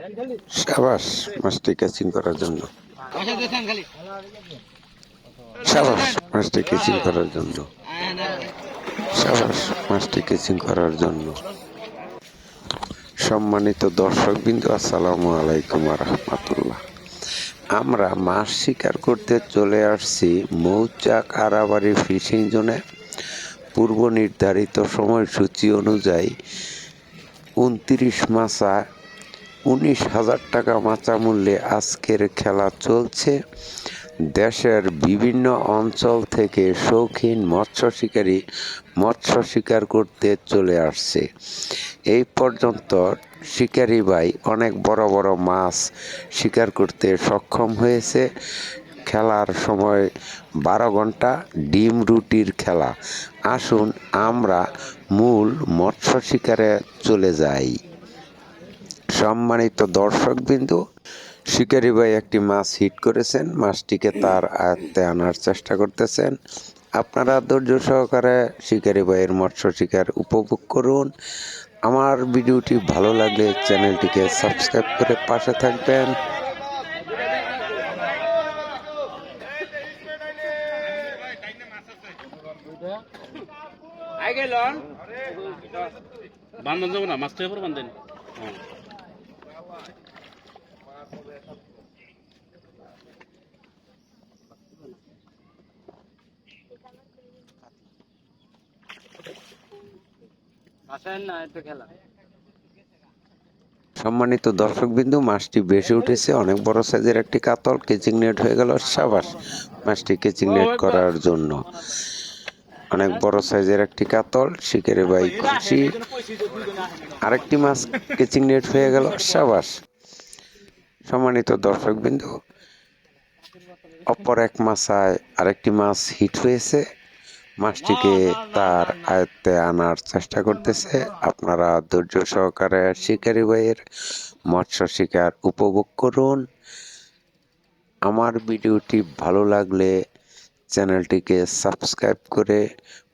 সাবাস মাছটি ক্যাচিং করার জন্য। সাবাস মাছটি ক্যাচিং করার জন্য। সাবাস মাছটি ক্যাচিং করার জন্য। সম্মানিত দর্শক বিন্দু আসসালামু আলাইকুম রহমতুল্লাহ। আমরা মাছ শিকার করতে চলে আসছি মৌচাক আরাবাড়ি ফিশিং জোনে। পূর্ব নির্ধারিত সময়সূচি অনুযায়ী উনত্রিশ মাসা উনিশ হাজার টাকা মাচা মূল্যে আজকের খেলা চলছে। দেশের বিভিন্ন অঞ্চল থেকে শৌখিন মৎস্য শিকারী মৎস্য শিকার করতে চলে আসছে। এই পর্যন্ত শিকারী ভাই অনেক বড় বড় মাছ শিকার করতে সক্ষম হয়েছে। খেলার সময় বারো ঘণ্টা ডিম রুটির খেলা। আসুন আমরা মূল মৎস্য শিকারে চলে যাই। সম্মানিত দর্শকবিন্দু, শিকারি ভাই একটি মাছ হিট করেছেন, মাছটিকে তার আয়ত্তে আনার চেষ্টা করতেছেন। আপনারা ধৈর্য সহকারে শিকারি ভাইয়ের মৎস্য শিকার উপভোগ করুন। আমার ভিডিওটি ভালো লাগলে চ্যানেলটিকে সাবস্ক্রাইব করে পাশে থাকবেন। আগে লন। যাব না, মাছ তো এবার বান্ধেন সম্মানিত দর্শকবিন্দু, মাছটি বেশি উঠেছে, অনেক বড় সাইজের একটি কাতল কেচিং নেট হয়ে গেল সাবাস মাছটি কেচিং নেট করার জন্য। অনেক বড় সাইজের একটি কাতল, শিকারে ভাই খুশি আরেকটি মাছ কেচিং নেট হয়ে গেল সাবাস। সম্মানিত দর্শকবিন্দু, অপর এক মাছায় আরেকটি মাছ হিট হয়েছে। মাছটিকে তার আয়ত্তে আনার চেষ্টা করতেছে। আপনারা ধৈর্য সহকারে শিকারী ভাইয়ের মৎস্য শিকার উপভোগ করুন। আমার ভিডিওটি ভালো লাগলে চ্যানেলটিকে সাবস্ক্রাইব করে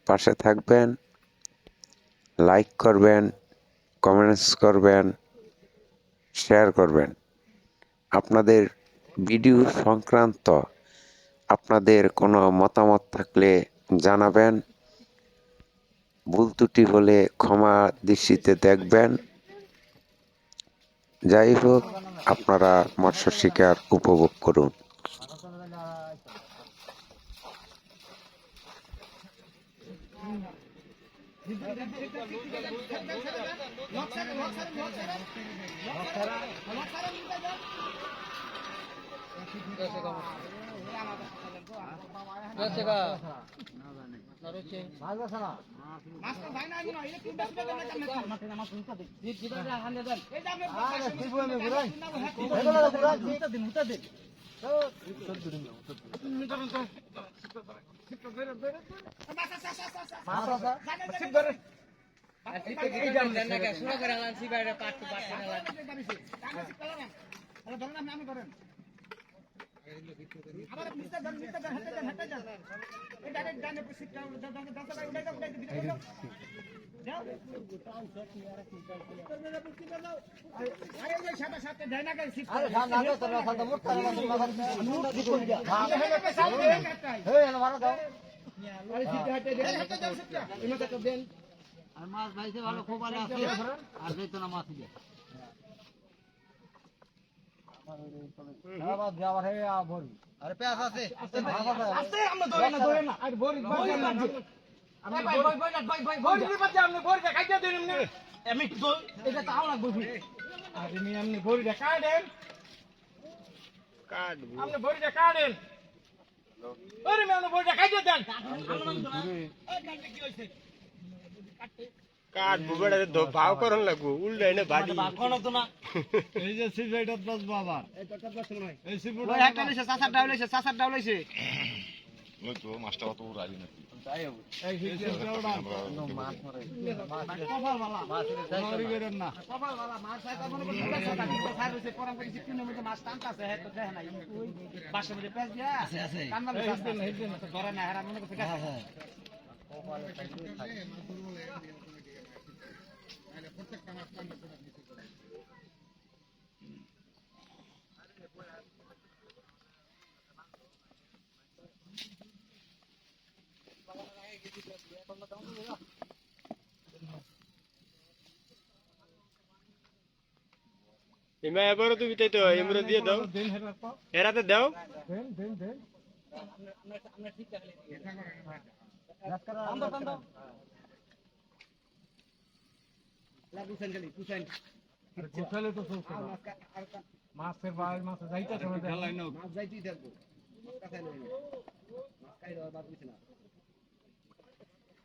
পাশে থাকবেন, লাইক করবেন, কমেন্টস করবেন, শেয়ার করবেন। আপনাদের ভিডিও সংক্রান্ত আপনাদের কোনো মতামত থাকলে জানাবেন। ভুল ত্রুটি হলে ক্ষমা দৃষ্টিতে দেখবেন। যাই হোক আপনারা মৎস্য শিকার উপভোগ করুন। পাঠ পাঠ আর মাছ ভাইছে ভালো খুব ভালো আছে আর যেত না মাছ দিয়ে। আরে পেঁয়াজ আছে আস্তে আমরা ধরে না ধরে না আর বড়ি বড়ি বাজে আমি বড়ি বড়ি বড়ি বড়ি বাজে আমি খাইতে দেন কি হইছে খাই রইছে পরাম করে চিকুনের মধ্যে মাছ টানতাছে হে তো দেখে না ওই বাসের মধ্যে পেঁয়াজ দিয়া আছে আছে। কান্না লইছে ধরে না হেরা মনে করতে হ্যাঁ হ্যাঁ। এমা এবারও তুমি তাই তো এমরে দিয়ে দাও। এরাতে দাও। পিছন খালি পিছন মাছের বাড়ি মাছ যাইতে সময় মাছ যাইতেই থাকব। মাছ দেওয়ার বাদ দিছে না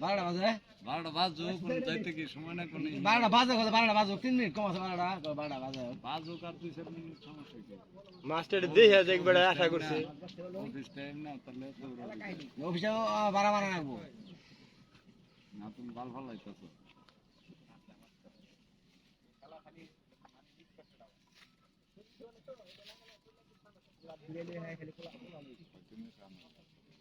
বারোটা বাজে বারোটা বাজু কোন যাইতে কি সময় না কোন বারোটা বাজে কথা বারোটা বাজে তিন মিনিট কম আছে বারোটা বারোটা বাজে? বাজু কার দুই চার মিনিট সমস্যা কি? মাস্টার দেখে আছে একবার আশা করছি। অফিস টাইম না তাহলে অফিসে বারো বারো রাখব। না তুমি বাল দিয়ে সিফটি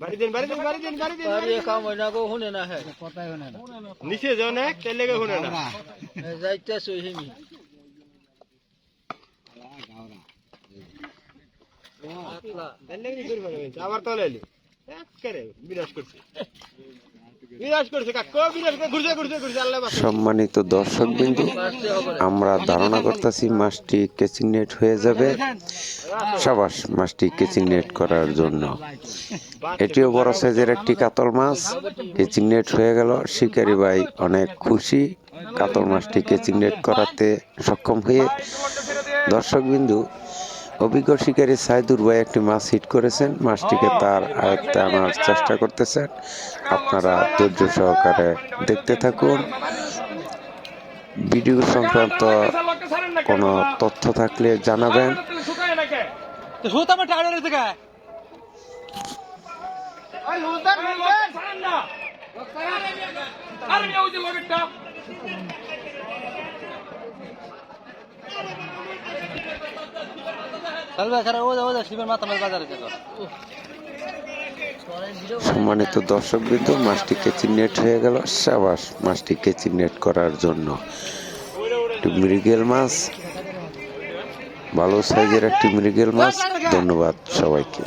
বাড়ি দিন বাড়ি দিন বাড়ি দিন বাড়ি দিন বাড়ি দিন। হয় না নিচে যাও না না না? আবার তলে এলি। সম্মানিত দর্শক বিন্দু, আমরা ধারণা করতেছি মাছটি কেচিং নেট হয়ে যাবে। সাবাস, মাছটি কেচিং নেট করার জন্য। এটিও বড় সাইজের একটি কাতল মাছ কেচিং নেট হয়ে গেল। শিকারি ভাই অনেক খুশি, কাতল মাছটি কেচিং নেট করাতে সক্ষম হয়ে। দর্শক বিন্দু অভিজ্ঞ শিকারী সাইদুর ভাই একটি মাছ হিট করেছেন। মাছটিকে তার আয়ত্তে আনার চেষ্টা করতেছেন। আপনারা ধৈর্য সহকারে দেখতে থাকুন। ভিডিও সংক্রান্ত কোনো তথ্য থাকলে জানাবেন। সুতা সম্মানিত মাছটি কেচিং নেট হয়ে গেল সাবাস মাছটি কেচিং নেট করার জন্য। মৃগেল মাছ, ভালো সাইজের একটি মৃগেল মাছ। ধন্যবাদ সবাইকে।